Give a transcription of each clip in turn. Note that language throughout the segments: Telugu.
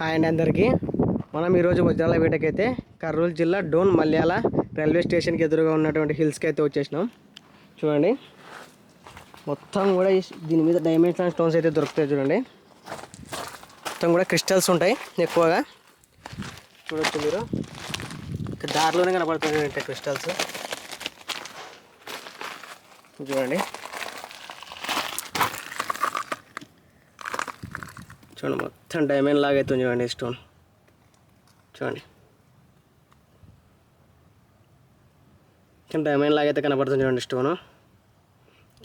హాయ్ అండి అందరికీ. మనం ఈరోజు వజ్రాల వేటకైతే కర్నూలు జిల్లా డోన్ మల్యాల రైల్వే స్టేషన్కి ఎదురుగా ఉన్నటువంటి హిల్స్కి అయితే వచ్చేసినాం. చూడండి. మొత్తం కూడా దీని మీద డైమండ్స్ అండ్ స్టోన్స్ అయితే దొరుకుతాయి చూడండి. మొత్తం కూడా క్రిస్టల్స్ ఉంటాయి ఎక్కువగా. చూడొచ్చు మీరు. దారిలోనే కనపడుతుంది క్రిస్టల్స్. చూడండి. చూడండి మొత్తం డైమండ్ లాగా అవుతుంది చూడండి స్టోన్ చూడండి. డైమండ్ లాగా అయితే కనపడుతుంది చూడండి స్టోను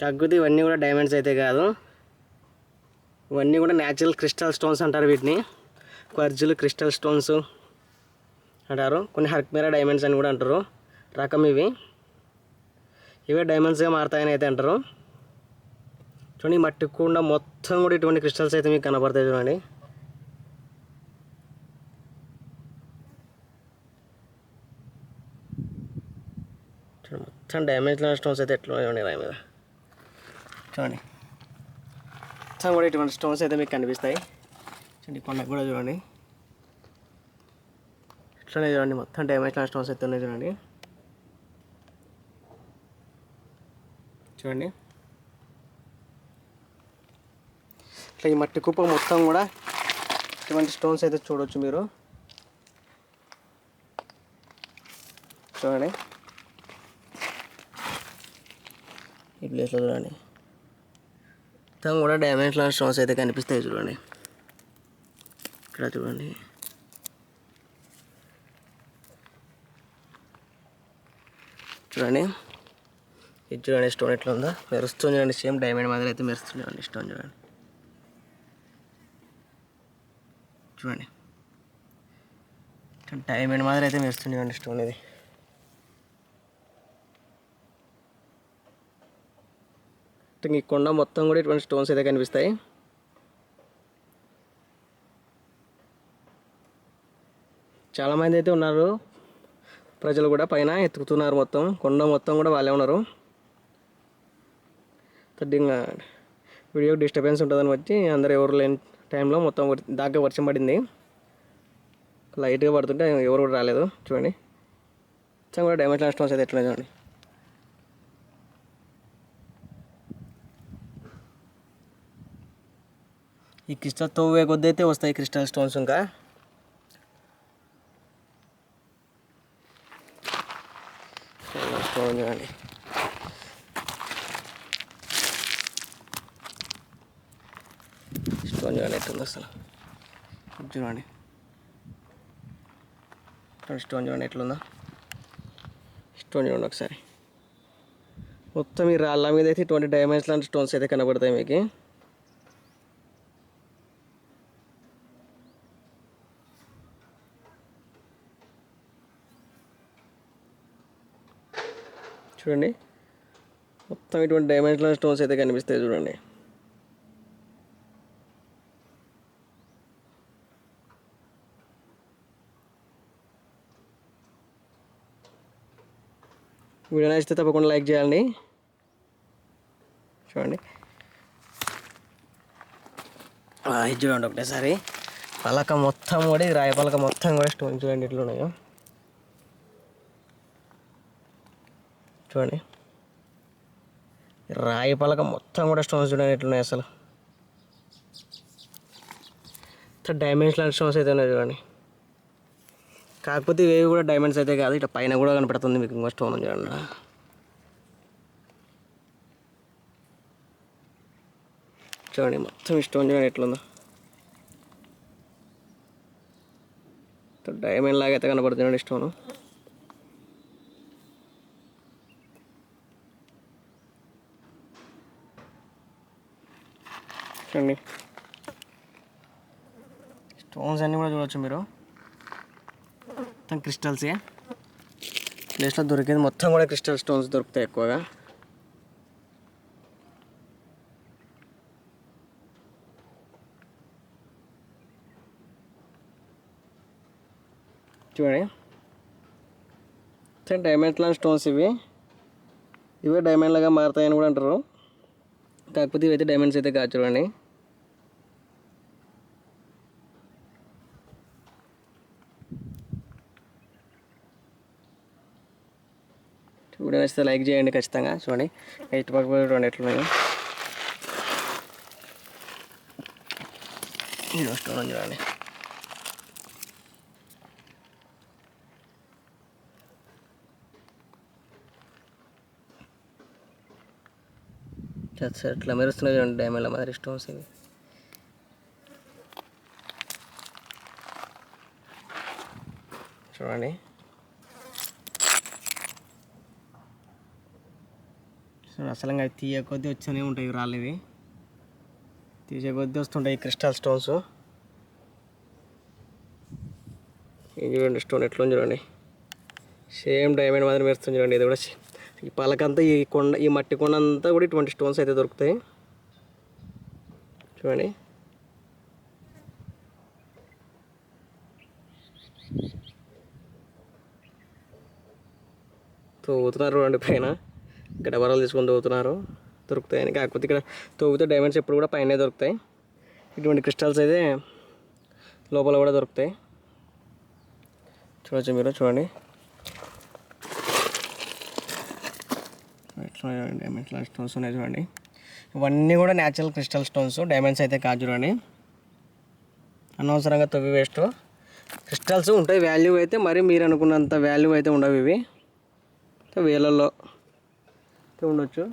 కాకపోతే ఇవన్నీ కూడా డైమండ్స్ అయితే కాదు. ఇవన్నీ కూడా న్యాచురల్ క్రిస్టల్ స్టోన్స్ అంటారు వీటిని. క్వర్జులు క్రిస్టల్ స్టోన్స్ అంటారు. కొన్ని హర్క్మేరా డైమండ్స్ అని కూడా అంటారు. రకం ఇవి. ఇవే డైమండ్స్గా మారుతాయని అయితే అంటారు. చూడండి మట్టి కుండ మొత్తం కూడా ఇటువంటి క్రిస్టల్స్ అయితే మీకు కనబడతాయి చూడండి. మొత్తం డ్యామేజ్ లాంటి స్టోన్స్ అయితే ఎట్లా ఉన్నాయి రాయి మీద. చూడండి. మొత్తం కూడా ఇటువంటి స్టోన్స్ అయితే మీకు కనిపిస్తాయి. చూడండి కొండకు కూడా చూడండి. ఇట్లానే చూడండి మొత్తం డ్యామేజ్ లాంటి స్టోన్స్ అయితే ఉన్నాయి చూడండి. చూడండి. ఇట్లా ఈ మట్టి కుప్ప మొత్తం కూడా ఇటువంటి స్టోన్స్ అయితే చూడవచ్చు మీరు. చూడండి. ఈ ప్లేస్లో చూడండి. మొత్తం కూడా డ్యామేజ్ లాంటి స్టోన్స్ అయితే కనిపిస్తాయి చూడండి. ఇక్కడ చూడండి. చూడండి. ఇది చూడండి స్టోన్ ఎట్లా ఉందో. మెరుస్తుంది చూడండి. సేమ్ డైమండ్ మాదిరి అయితే మెరుస్తుంది చూడండి. స్టోన్ చూడండి. చూడండి. డైమండ్ మాదిరి అయితే మెరుస్తుంది స్టోన్ ఇది ఈ కొండ మొత్తం కూడా ఇటువంటి స్టోన్స్ అయితే కనిపిస్తాయి. చాలామంది అయితే ఉన్నారు. ప్రజలు కూడా పైన ఎత్తుకుతున్నారు మొత్తం. కొండ మొత్తం కూడా వాళ్ళే ఉన్నారు. కొద్దిగా వీడియో డిస్టర్బెన్స్ ఉంటుందని వచ్చి అందరు ఎవరు లేని టైంలో మొత్తం దాకా వర్షం పడింది. లైట్గా పడుతుంటే ఎవరు కూడా రాలేదు. చూడండి. మొత్తం కూడా డ్యామేజ్ స్టోన్స్ అయితే ఎట్లా చూడండి. ఈ క్రిస్టల్ తవ్వే కొద్ది అయితే వస్తాయి క్రిస్టల్ స్టోన్స్ ఇంకా. స్టోన్ చూడండి. కొంచెం ఎట్టుంది అసలు. చూడండి. స్టోన్ చూడండి ఎట్లుందా. స్టోన్ చూడండి ఒకసారి. మొత్తం ఈ రాళ్ళ మీద అయితే ఇటువంటి డైమండ్స్ లాంటి స్టోన్స్ అయితే కనబడతాయి మీకు. చూడండి. మొత్తం ఇటువంటి డైమండ్స్ లాంటి స్టోన్స్ అయితే కనిపిస్తాయి చూడండి. వీడియో నచ్చితే తప్పకుండా లైక్ చేయాలండి. చూడండి. ఇది చూడండి ఒకటేసారి. పలక మొత్తం కూడా ఇది రాయి పలక మొత్తం కూడా స్టోన్ చూడండి ఇట్లా ఉన్నాయో. చూడండి. రాయి పలక మొత్తం కూడా స్టోన్స్ చూడండి ఎట్లున్నాయి అసలు. డైమెన్షనల్ లాంటి స్టోన్స్ అయితే ఉన్నాయి చూడండి. కాకపోతే ఇవి కూడా డైమండ్స్ అయితే కాదు. ఇట్లా పైన కూడా కనపడుతుంది మీకు ఇంకో స్టోన్ చూడండి చూడండి మొత్తం స్టోన్ చూడండి ఎట్లుందో. డైమండ్ లాగా అయితే కనపడుతుంది స్టోను చూడండి. స్టోన్స్ అన్నీ కూడా చూడవచ్చు మీరు. మొత్తం క్రిస్టల్సే ప్లేస్లో దొరికేది మొత్తం కూడా క్రిస్టల్ స్టోన్స్ దొరుకుతాయి ఎక్కువగా. చూడండి. మొత్తం డైమండ్ లాంటి స్టోన్స్ ఇవి. ఇవే డైమండ్ లాగా మారుతాయని కూడా అంటారు. కాకపోతే ఇవైతే డైమండ్స్ అయితే కాదు చూడండి. వీడియో నచ్చితే లైక్ చేయండి ఖచ్చితంగా. చూడండి. ఎయిట్ పక్క పోయి చూడండి ఎట్లున్నాయో. ఇది చూడండి. సార్ ఇట్లా మెరుస్తున్నాయి చూడండి డైమండ్ల మాదిరి స్టోన్స్ ఇవి. చూడండి. చూడండి అసలు అవి తీయ కొద్దీ వచ్చానే ఉంటాయి ఇవి రాళ్ళు ఇవి. తీసే కొద్దీ వస్తుంటాయి క్రిస్టల్ స్టోన్స్. ఇది చూడండి స్టోన్ ఎట్లా చూడండి. సేమ్ డైమండ్ మాదిరి మెరుస్తుంది చూడండి ఇది కూడా. ఈ పలకంతా ఈ కొండ ఈ మట్టి కొండ అంతా కూడా ఇటువంటి స్టోన్స్ అయితే దొరుకుతాయి. చూడండి. తోగుతున్నారు చూడండి పైన. ఇక్కడ తీసుకొని తవ్వుతున్నారు. దొరుకుతాయని కాకపోతే ఇక్కడ తవ్వుతే డైమండ్స్ ఎప్పుడు కూడా పైన దొరుకుతాయి. ఇటువంటి క్రిస్టల్స్ అయితే లోపల కూడా దొరుకుతాయి. చూడొచ్చు మీరు చూడండి. డైమండ్స్ స్టోన్స్ ఉన్నాయి చూడండి. ఇవన్నీ కూడా న్యాచురల్ క్రిస్టల్ స్టోన్స్ డైమండ్స్ అయితే కాదు చూడండి. అనవసరంగా తవ్వి వేస్ట్ క్రిస్టల్స్ ఉంటాయి వాల్యూ అయితే మరి మీరు అనుకున్నంత వాల్యూ అయితే ఉండవు ఇవి. వేలల్లో. ఉండొచ్చు.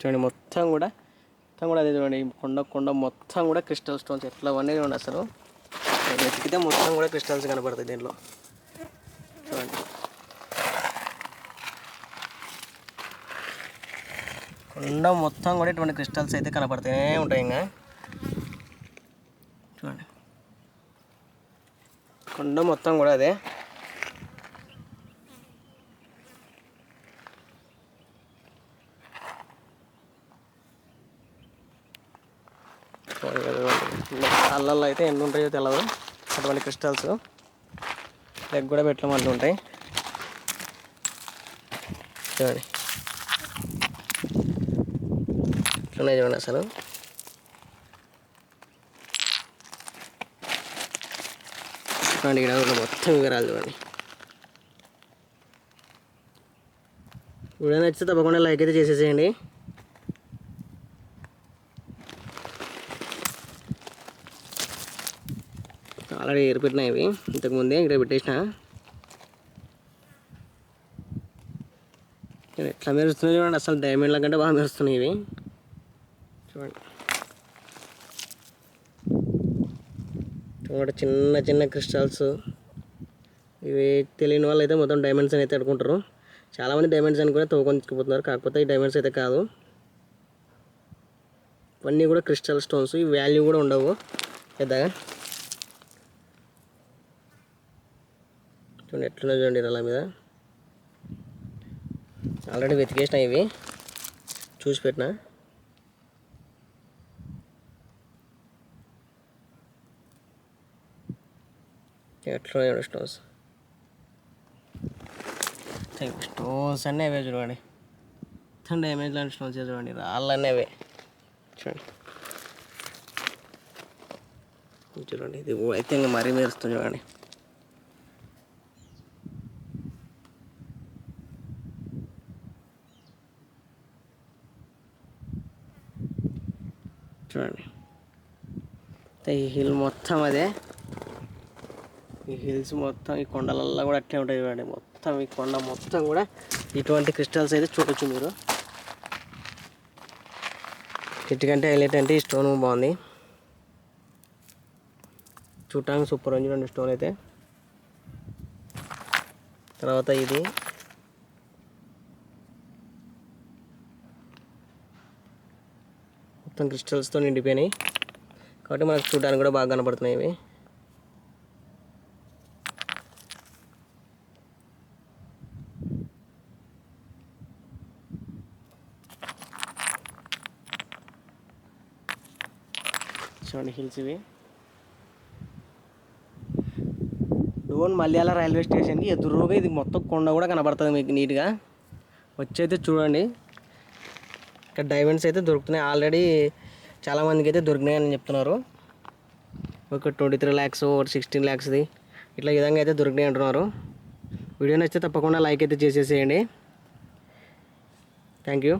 చూడండి మొత్తం కూడా మొత్తం కూడా అదే చూడండి కొండ కొండ మొత్తం కూడా క్రిస్టల్ స్టోన్స్ ఎట్లా ఉన్నాయి చూడండి అసలు. వెతికితే మొత్తం కూడా క్రిస్టల్స్ కనబడతాయి దీంట్లో. చూడండి. కొండ మొత్తం కూడా ఇటువంటి క్రిస్టల్స్ అయితే కనపడుతూనే ఉంటాయి ఇంకా. చూడండి కొండ మొత్తం కూడా అదే. అల్లల్లో అయితే ఎన్ని ఉంటాయో తెలియదు అటువంటి క్రిస్టల్స్ లెగ్ కూడా పెట్టమంటూ ఉంటాయి. చూడండి. ఇట్లున్నాయి చూడండి అసలు. చూడండి ఇక్కడ ఉన్న మొత్తం వివరాలు చూడండి. వీడియో నచ్చితే తప్పకుండా లైక్ అయితే చేసేసేయండి. ఆల్రెడీ ఏర్పెట్టినాయి ఇవి. ఇంతకుముందే ఇక్కడ పెట్టేసిన. ఎట్లా మెరుస్తున్నాయి చూడండి అసలు డైమండ్ల కంటే బాగా మెరుస్తున్నాయి ఇవి. చూడండి. ఒకటి చిన్న చిన్న క్రిస్టల్స్. ఇవి తెలియని వాళ్ళు అయితే మొత్తం డైమండ్స్ అని అయితే అడుకుంటారు చాలామంది డైమండ్స్ అని కూడా తవ్వుకొని కాకపోతే ఈ డైమండ్స్ అయితే కాదు. ఇవన్నీ కూడా క్రిస్టల్ స్టోన్స్ ఈ వాల్యూ కూడా ఉండవు. పెద్దగా. చూడండి ఎట్లున్నా చూడండి అలా మీద. ఆల్రెడీ వెతికేసిన ఇవి. చూసి పెట్టినా. ఎట్లా స్టోన్స్. స్టోన్స్ అన్నీ అవే చూడండి. మొత్తం డ్యామేజ్ లాంటి స్టోన్స్ చూడండి రాళ్ళన్నీ అవే. చూడండి. చూడండి ఇది అయితే ఇంకా మరీ మెరుస్తుంది చూడండి. చూడండి. ఈ హిల్ మొత్తం అదే. ఈ హిల్స్ మొత్తం ఈ కొండలల్లో కూడా అట్లే ఉంటాయి చూడండి. మొత్తం ఈ కొండ మొత్తం కూడా ఇటువంటి క్రిస్టల్స్ అయితే చూడొచ్చు మీరు. ఇటుకంటే హైలైట్ అంటే ఈ స్టోన్ బాగుంది. చూడటానికి సూపర్ ఉంది చూడండి స్టోన్ అయితే. తర్వాత ఇది. మొత్తం క్రిస్టల్స్తో నిండిపోయినాయి. కాబట్టి మనకు చూడడానికి కూడా బాగా కనపడుతున్నాయి ఇవి. చూడండి హిల్స్ ఇవి. డోన్ మల్యాల రైల్వే స్టేషన్కి ఎదురుగా ఇది మొత్తం కొండ కూడా కనబడుతుంది మీకు నీట్గా. వచ్చి అయితే చూడండి. ఇక్కడ డైమండ్స్ అయితే దొరుకుతున్నాయి. ఆల్రెడీ చాలామందికి అయితే దొరికినాయని చెప్తున్నారు. ఒక ట్వంటీ త్రీ ల్యాక్స్ ఒకటి సిక్స్టీన్ ల్యాక్స్ది ఇట్లా విధంగా అయితే దొరికినాయి అంటున్నారు. వీడియో నచ్చితే తప్పకుండా లైక్ అయితే చేసేసేయండి. Thank you.